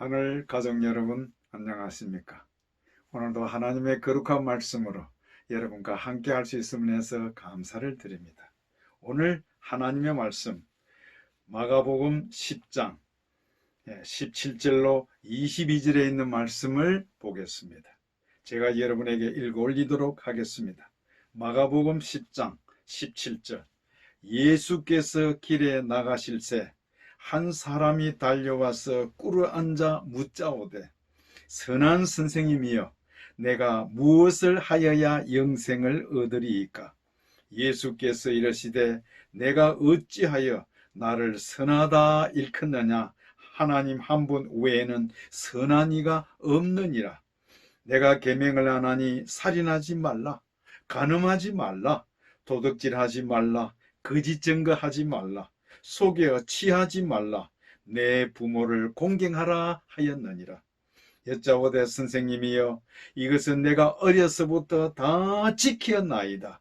하늘 가족 여러분 안녕하십니까? 오늘도 하나님의 거룩한 말씀으로 여러분과 함께 할 수 있음을 해서 감사를 드립니다. 오늘 하나님의 말씀 마가복음 10장 17절로 22절에 있는 말씀을 보겠습니다. 제가 여러분에게 읽어 올리도록 하겠습니다. 마가복음 10장 17절 예수께서 길에 나가실새 한 사람이 달려와서 꿇어 앉아 묻자오되 선한 선생님이여 내가 무엇을 하여야 영생을 얻으리이까? 예수께서 이르시되 내가 어찌하여 나를 선하다 일컫느냐? 하나님 한 분 외에는 선한 이가 없느니라. 내가 계명을 안 하니 살인하지 말라 간음하지 말라 도둑질하지 말라 거짓 증거하지 말라 속여 취하지 말라. 내 부모를 공경하라 하였느니라. 여짜오되 선생님이여 이것은 내가 어려서부터 다 지키었나이다.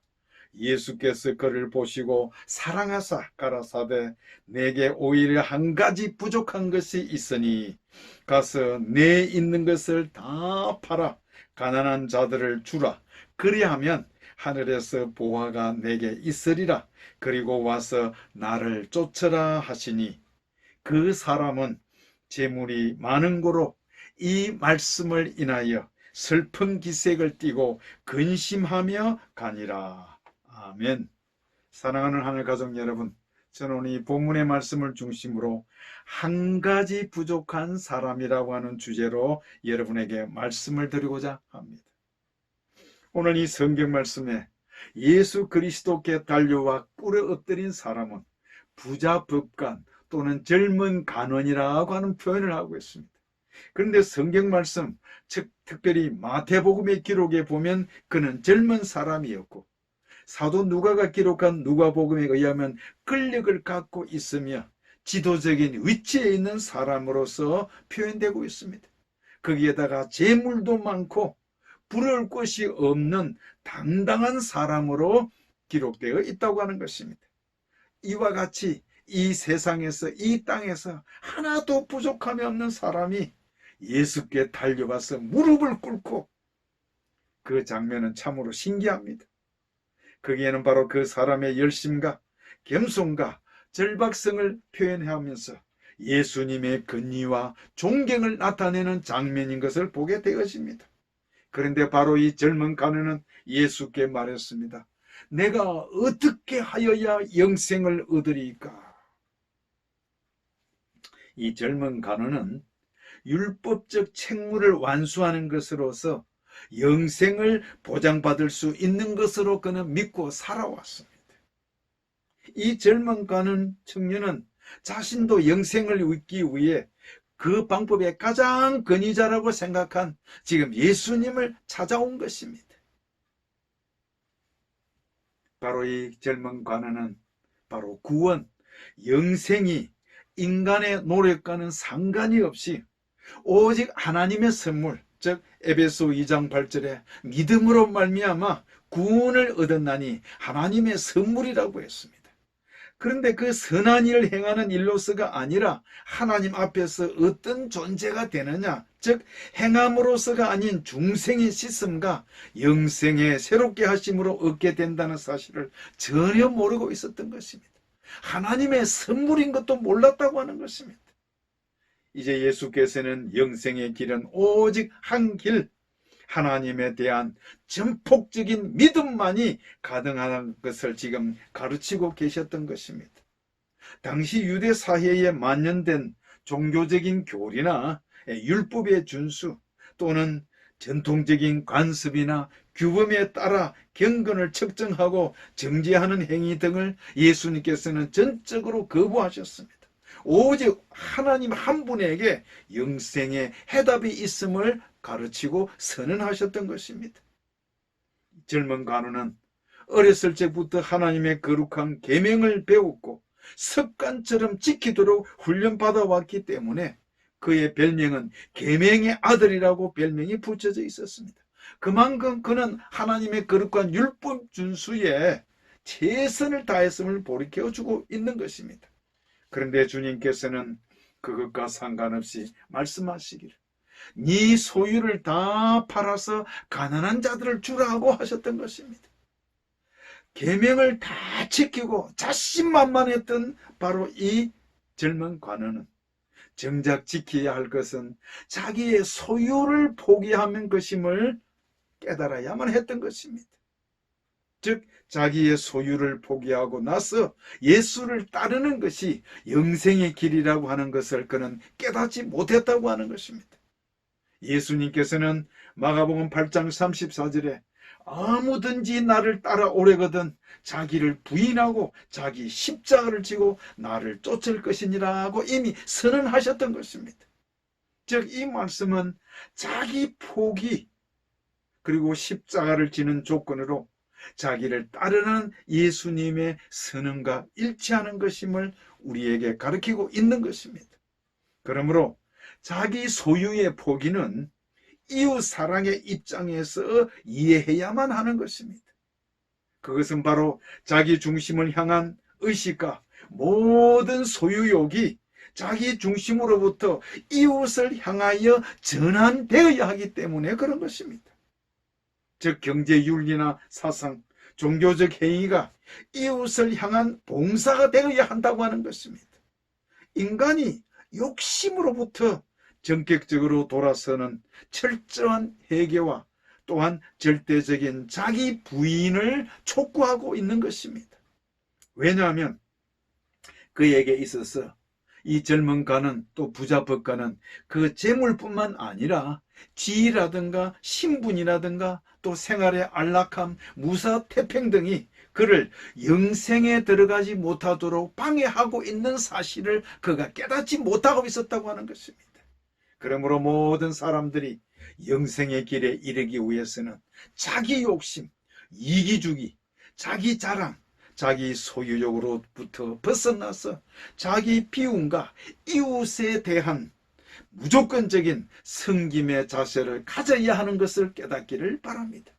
예수께서 그를 보시고 사랑하사 가라사대 내게 오히려 한 가지 부족한 것이 있으니 가서 내 있는 것을 다 팔아 가난한 자들을 주라. 그리하면 하늘에서 보화가 내게 있으리라 그리고 와서 나를 쫓으라 하시니 그 사람은 재물이 많은 고로 이 말씀을 인하여 슬픈 기색을 띠고 근심하며 가니라. 아멘. 사랑하는 하늘 가족 여러분, 저는 이 본문의 말씀을 중심으로 한 가지 부족한 사람이라고 하는 주제로 여러분에게 말씀을 드리고자 합니다. 오늘 이 성경 말씀에 예수 그리스도께 달려와 꿇어 엎드린 사람은 부자 법관 또는 젊은 간원이라고 하는 표현을 하고 있습니다. 그런데 성경 말씀, 즉 특별히 마태복음의 기록에 보면 그는 젊은 사람이었고 사도 누가가 기록한 누가복음에 의하면 권력을 갖고 있으며 지도적인 위치에 있는 사람으로서 표현되고 있습니다. 거기에다가 재물도 많고 부러울 것이 없는 당당한 사람으로 기록되어 있다고 하는 것입니다. 이와 같이 이 세상에서 이 땅에서 하나도 부족함이 없는 사람이 예수께 달려와서 무릎을 꿇고 그 장면은 참으로 신기합니다. 거기에는 바로 그 사람의 열심과 겸손과 절박성을 표현하면서 예수님의 근위와 존경을 나타내는 장면인 것을 보게 되어집니다. 그런데 바로 이 젊은 가누는 예수께 말했습니다. 내가 어떻게 하여야 영생을 얻으리까? 이 젊은 가누는 율법적 책무를 완수하는 것으로서 영생을 보장받을 수 있는 것으로 그는 믿고 살아왔습니다. 이 젊은 가는 청년은 자신도 영생을 얻기 위해 그 방법의 가장 근위자라고 생각한 지금 예수님을 찾아온 것입니다. 바로 이 젊은 관원은 바로 구원, 영생이 인간의 노력과는 상관이 없이 오직 하나님의 선물, 즉 에베소 2장 8절에 믿음으로 말미암아 구원을 얻었나니 하나님의 선물이라고 했습니다. 그런데 그 선한 일을 행하는 일로서가 아니라 하나님 앞에서 어떤 존재가 되느냐, 즉 행함으로서가 아닌 중생의 씻음과 영생의 새롭게 하심으로 얻게 된다는 사실을 전혀 모르고 있었던 것입니다. 하나님의 선물인 것도 몰랐다고 하는 것입니다. 이제 예수께서는 영생의 길은 오직 한 길, 하나님에 대한 전폭적인 믿음만이 가능한 것을 지금 가르치고 계셨던 것입니다. 당시 유대 사회에 만연된 종교적인 교리나 율법의 준수 또는 전통적인 관습이나 규범에 따라 경건을 측정하고 정지하는 행위 등을 예수님께서는 전적으로 거부하셨습니다. 오직 하나님 한 분에게 영생의 해답이 있음을 가르치고 선언하셨던 것입니다. 젊은 간우는 어렸을 적부터 하나님의 거룩한 계명을 배웠고 습관처럼 지키도록 훈련받아 왔기 때문에 그의 별명은 계명의 아들이라고 별명이 붙여져 있었습니다. 그만큼 그는 하나님의 거룩한 율법 준수에 최선을 다했음을 보리켜 주고 있는 것입니다. 그런데 주님께서는 그것과 상관없이 말씀하시기를 네 소유를 다 팔아서 가난한 자들을 주라고 하셨던 것입니다. 계명을 다 지키고 자신만만했던 바로 이 젊은 관원은 정작 지켜야 할 것은 자기의 소유를 포기하는 것임을 깨달아야만 했던 것입니다. 즉 자기의 소유를 포기하고 나서 예수를 따르는 것이 영생의 길이라고 하는 것을 그는 깨닫지 못했다고 하는 것입니다. 예수님께서는 마가복음 8장 34절에 아무든지 나를 따라오려거든 자기를 부인하고 자기 십자가를 지고 나를 쫓을 것이니라고 이미 선언하셨던 것입니다. 즉 이 말씀은 자기 포기 그리고 십자가를 지는 조건으로 자기를 따르는 예수님의 선언과 일치하는 것임을 우리에게 가르치고 있는 것입니다. 그러므로 자기 소유의 포기는 이웃 사랑의 입장에서 이해해야만 하는 것입니다. 그것은 바로 자기 중심을 향한 의식과 모든 소유욕이 자기 중심으로부터 이웃을 향하여 전환되어야 하기 때문에 그런 것입니다. 즉 경제 윤리나 사상, 종교적 행위가 이웃을 향한 봉사가 되어야 한다고 하는 것입니다. 인간이 욕심으로부터 전격적으로 돌아서는 철저한 회개와 또한 절대적인 자기 부인을 촉구하고 있는 것입니다. 왜냐하면 그에게 있어서 이 젊은 가는 또 부자 법가는 그 재물뿐만 아니라 지위라든가 신분이라든가 또 생활의 안락함, 무사 태평 등이 그를 영생에 들어가지 못하도록 방해하고 있는 사실을 그가 깨닫지 못하고 있었다고 하는 것입니다. 그러므로 모든 사람들이 영생의 길에 이르기 위해서는 자기 욕심, 이기주기, 자기 자랑, 자기 소유욕으로부터 벗어나서 자기 비움과 이웃에 대한 무조건적인 성김의 자세를 가져야 하는 것을 깨닫기를 바랍니다.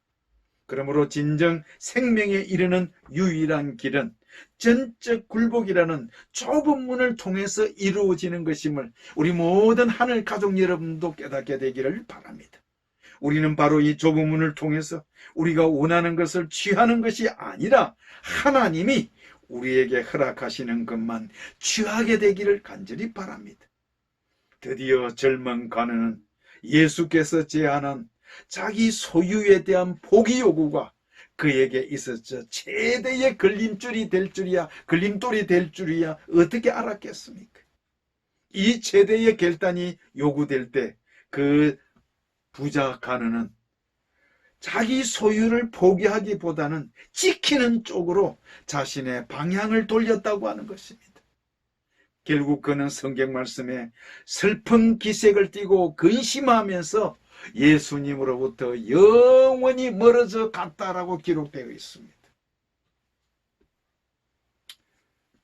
그러므로 진정 생명에 이르는 유일한 길은 전적 굴복이라는 좁은 문을 통해서 이루어지는 것임을 우리 모든 하늘 가족 여러분도 깨닫게 되기를 바랍니다. 우리는 바로 이 좁은 문을 통해서 우리가 원하는 것을 취하는 것이 아니라 하나님이 우리에게 허락하시는 것만 취하게 되기를 간절히 바랍니다. 드디어 젊은 가는은 예수께서 제안한 자기 소유에 대한 포기 요구가 그에게 있었죠. 최대의 걸림줄이 될 줄이야, 걸림돌이 될 줄이야, 어떻게 알았겠습니까? 이 최대의 결단이 요구될 때 그 부자 가는은 자기 소유를 포기하기보다는 지키는 쪽으로 자신의 방향을 돌렸다고 하는 것입니다. 결국 그는 성경 말씀에 슬픈 기색을 띠고 근심하면서 예수님으로부터 영원히 멀어져 갔다라고 기록되어 있습니다.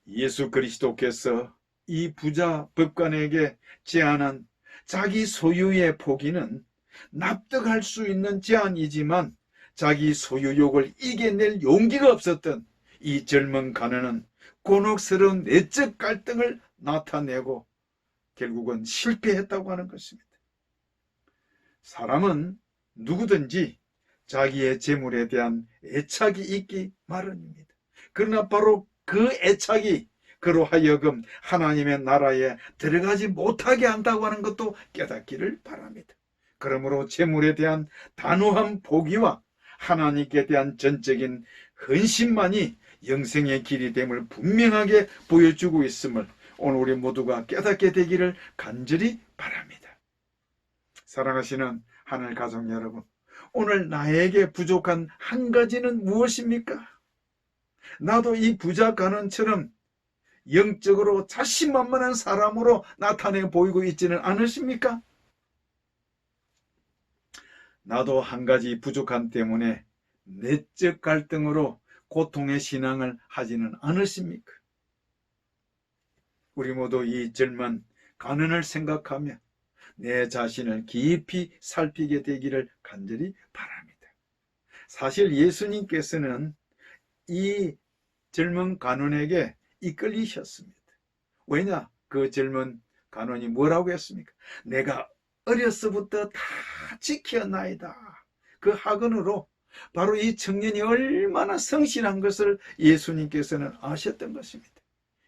예수 그리스도께서 이 부자 법관에게 제안한 자기 소유의 포기는 납득할 수 있는 제안이지만 자기 소유욕을 이겨낼 용기가 없었던 이 젊은 가난은 곤혹스러운 내적 갈등을 나타내고 결국은 실패했다고 하는 것입니다. 사람은 누구든지 자기의 재물에 대한 애착이 있기 마련입니다. 그러나 바로 그 애착이 그로 하여금 하나님의 나라에 들어가지 못하게 한다고 하는 것도 깨닫기를 바랍니다. 그러므로 재물에 대한 단호한 포기와 하나님께 대한 전적인 헌신만이 영생의 길이 됨을 분명하게 보여주고 있음을 오늘 우리 모두가 깨닫게 되기를 간절히 바랍니다. 사랑하시는 하늘 가족 여러분, 오늘 나에게 부족한 한 가지는 무엇입니까? 나도 이 부자 가는처럼 영적으로 자신만만한 사람으로 나타내 보이고 있지는 않으십니까? 나도 한 가지 부족함 때문에 내적 갈등으로 고통의 신앙을 하지는 않으십니까? 우리 모두 이 젊은 가난을 생각하며 내 자신을 깊이 살피게 되기를 간절히 바랍니다. 사실 예수님께서는 이 젊은 가눈에게 이끌리셨습니다. 왜냐? 그 젊은 간원이 뭐라고 했습니까? 내가 어려서부터 다 지켜나이다. 그 학원으로 바로 이 청년이 얼마나 성실한 것을 예수님께서는 아셨던 것입니다.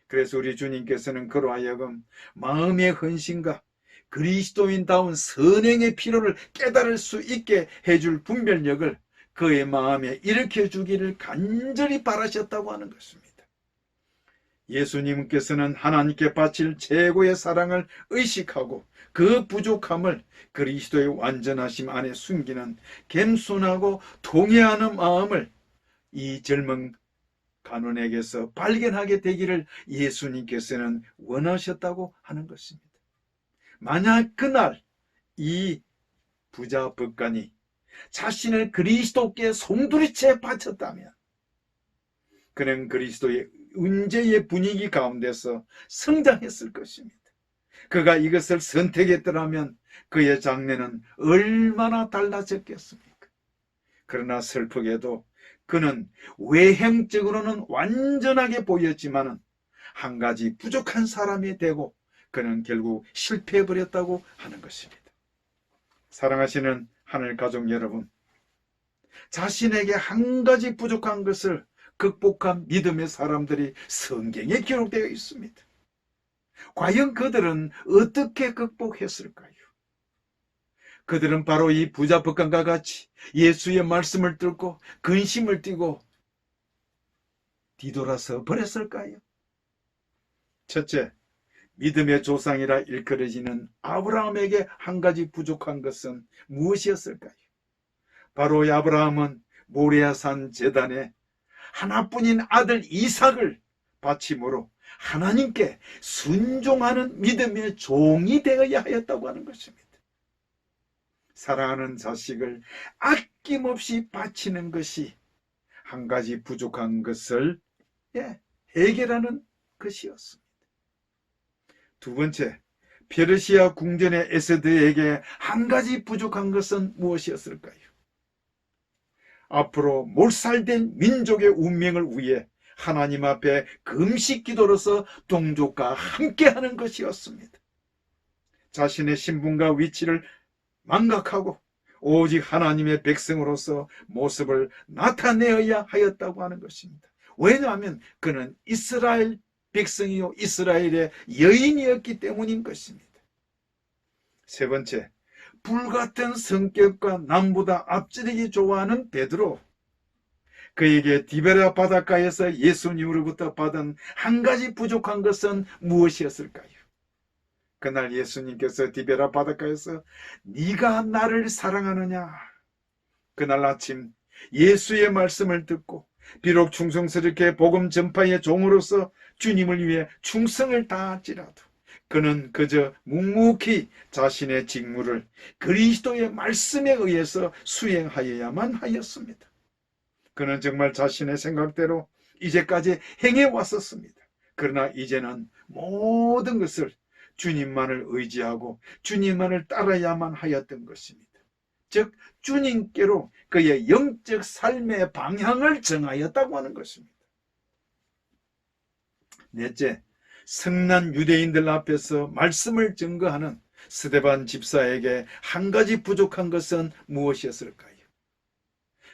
그래서 우리 주님께서는 그로 하여금 마음의 헌신과 그리스도인다운 선행의 필요를 깨달을 수 있게 해줄 분별력을 그의 마음에 일으켜 주기를 간절히 바라셨다고 하는 것입니다. 예수님께서는 하나님께 바칠 최고의 사랑을 의식하고 그 부족함을 그리스도의 완전하심 안에 숨기는 겸손하고 동의하는 마음을 이 젊은 간원에게서 발견하게 되기를 예수님께서는 원하셨다고 하는 것입니다. 만약 그날 이 부자 법관이 자신을 그리스도께 송두리째 바쳤다면 그는 그리스도의 은재의 분위기 가운데서 성장했을 것입니다. 그가 이것을 선택했더라면 그의 장래는 얼마나 달라졌겠습니까? 그러나 슬프게도 그는 외형적으로는 완전하게 보였지만은 한 가지 부족한 사람이 되고 그는 결국 실패해버렸다고 하는 것입니다. 사랑하시는 하늘 가족 여러분, 자신에게 한 가지 부족한 것을 극복한 믿음의 사람들이 성경에 기록되어 있습니다. 과연 그들은 어떻게 극복했을까요? 그들은 바로 이 부자 법관과 같이 예수의 말씀을 듣고 근심을 띠고 뒤돌아서 버렸을까요? 첫째, 믿음의 조상이라 일컬어지는 아브라함에게 한 가지 부족한 것은 무엇이었을까요? 바로 이 아브라함은 모레아산 제단에 하나뿐인 아들 이삭을 바침으로 하나님께 순종하는 믿음의 종이 되어야 하였다고 하는 것입니다. 사랑하는 자식을 아낌없이 바치는 것이 한 가지 부족한 것을 예, 해결하는 것이었습니다. 두 번째, 페르시아 궁전의 에스드에게 한 가지 부족한 것은 무엇이었을까요? 앞으로 몰살된 민족의 운명을 위해 하나님 앞에 금식 기도로서 동족과 함께하는 것이었습니다. 자신의 신분과 위치를 망각하고 오직 하나님의 백성으로서 모습을 나타내어야 하였다고 하는 것입니다. 왜냐하면 그는 이스라엘 백성이요 이스라엘의 여인이었기 때문인 것입니다. 세 번째, 불같은 성격과 남보다 앞지르기 좋아하는 베드로 그에게 디베라 바닷가에서 예수님으로부터 받은 한 가지 부족한 것은 무엇이었을까요? 그날 예수님께서 디베라 바닷가에서 네가 나를 사랑하느냐? 그날 아침 예수의 말씀을 듣고 비록 충성스럽게 복음 전파의 종으로서 주님을 위해 충성을 다할지라도 그는 그저 묵묵히 자신의 직무를 그리스도의 말씀에 의해서 수행하여야만 하였습니다. 그는 정말 자신의 생각대로 이제까지 행해 왔었습니다. 그러나 이제는 모든 것을 주님만을 의지하고 주님만을 따라야만 하였던 것입니다. 즉 주님께로 그의 영적 삶의 방향을 정하였다고 하는 것입니다. 넷째, 성난 유대인들 앞에서 말씀을 증거하는 스데반 집사에게 한 가지 부족한 것은 무엇이었을까요?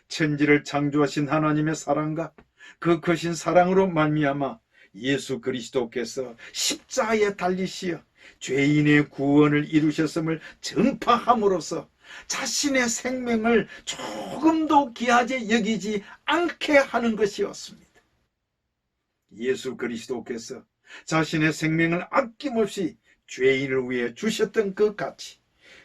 천지를 창조하신 하나님의 사랑과 그 크신 사랑으로 말미암아 예수 그리스도께서 십자가에 달리시어 죄인의 구원을 이루셨음을 전파함으로써 자신의 생명을 조금도 귀하게 여기지 않게 하는 것이었습니다. 예수 그리스도께서 자신의 생명을 아낌없이 죄인을 위해 주셨던 그 가치,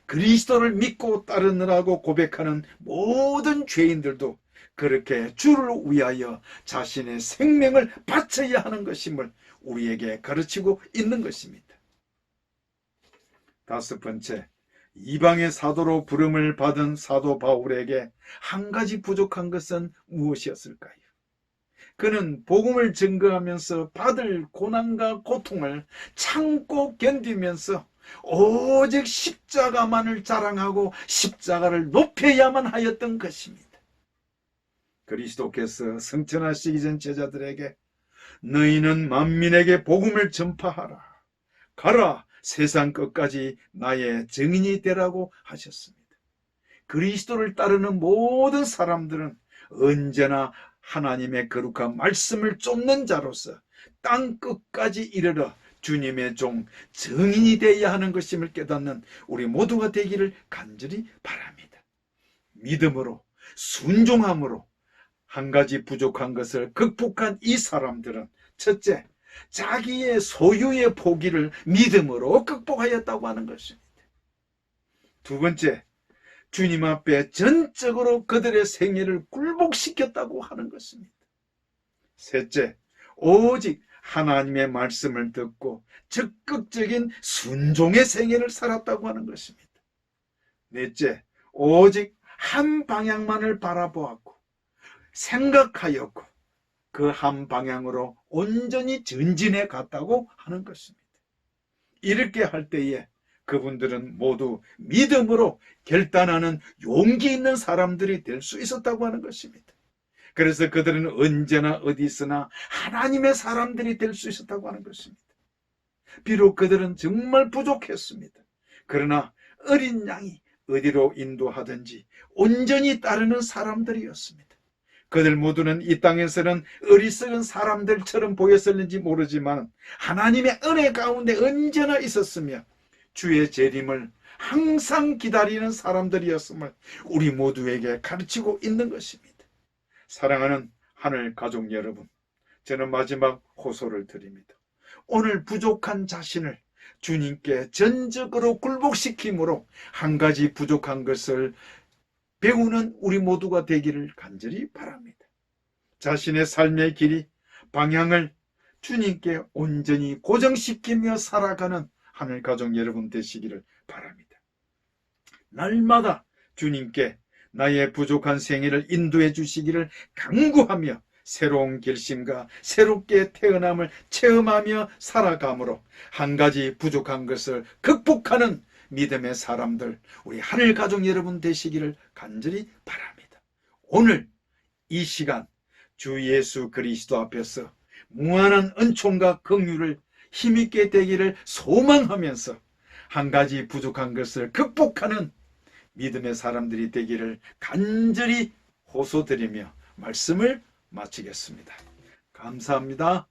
그리스도를 믿고 따르느라고 고백하는 모든 죄인들도 그렇게 주를 위하여 자신의 생명을 바쳐야 하는 것임을 우리에게 가르치고 있는 것입니다. 다섯 번째, 이방의 사도로 부름을 받은 사도 바울에게 한 가지 부족한 것은 무엇이었을까요? 그는 복음을 증거하면서 받을 고난과 고통을 참고 견디면서 오직 십자가만을 자랑하고 십자가를 높여야만 하였던 것입니다. 그리스도께서 성천하시기 전 제자들에게 너희는 만민에게 복음을 전파하라. 가라 세상 끝까지 나의 증인이 되라고 하셨습니다. 그리스도를 따르는 모든 사람들은 언제나 하나님의 거룩한 말씀을 쫓는 자로서 땅 끝까지 이르러 주님의 종 증인이 되어야 하는 것임을 깨닫는 우리 모두가 되기를 간절히 바랍니다. 믿음으로 순종함으로 한 가지 부족한 것을 극복한 이 사람들은 첫째, 자기의 소유의 포기를 믿음으로 극복하였다고 하는 것입니다. 두 번째, 주님 앞에 전적으로 그들의 생애를 굴복시켰다고 하는 것입니다. 셋째, 오직 하나님의 말씀을 듣고 적극적인 순종의 생애를 살았다고 하는 것입니다. 넷째, 오직 한 방향만을 바라보았고 생각하였고 그 한 방향으로 온전히 전진해 갔다고 하는 것입니다. 이렇게 할 때에 그분들은 모두 믿음으로 결단하는 용기 있는 사람들이 될 수 있었다고 하는 것입니다. 그래서 그들은 언제나 어디 있으나 하나님의 사람들이 될 수 있었다고 하는 것입니다. 비록 그들은 정말 부족했습니다. 그러나 어린 양이 어디로 인도하든지 온전히 따르는 사람들이었습니다. 그들 모두는 이 땅에서는 어리석은 사람들처럼 보였었는지 모르지만 하나님의 은혜 가운데 언제나 있었으며 주의 재림을 항상 기다리는 사람들이었음을 우리 모두에게 가르치고 있는 것입니다. 사랑하는 하늘 가족 여러분, 저는 마지막 호소를 드립니다. 오늘 부족한 자신을 주님께 전적으로 굴복시킴으로 한 가지 부족한 것을 배우는 우리 모두가 되기를 간절히 바랍니다. 자신의 삶의 길이 방향을 주님께 온전히 고정시키며 살아가는 하늘 가족 여러분 되시기를 바랍니다. 날마다 주님께 나의 부족한 생애를 인도해 주시기를 강구하며 새로운 결심과 새롭게 태어남을 체험하며 살아감으로 한 가지 부족한 것을 극복하는 믿음의 사람들, 우리 하늘 가족 여러분 되시기를 간절히 바랍니다. 오늘 이 시간 주 예수 그리스도 앞에서 무한한 은총과 긍휼을 힘있게 되기를 소망하면서 한 가지 부족한 것을 극복하는 믿음의 사람들이 되기를 간절히 호소드리며 말씀을 마치겠습니다. 감사합니다.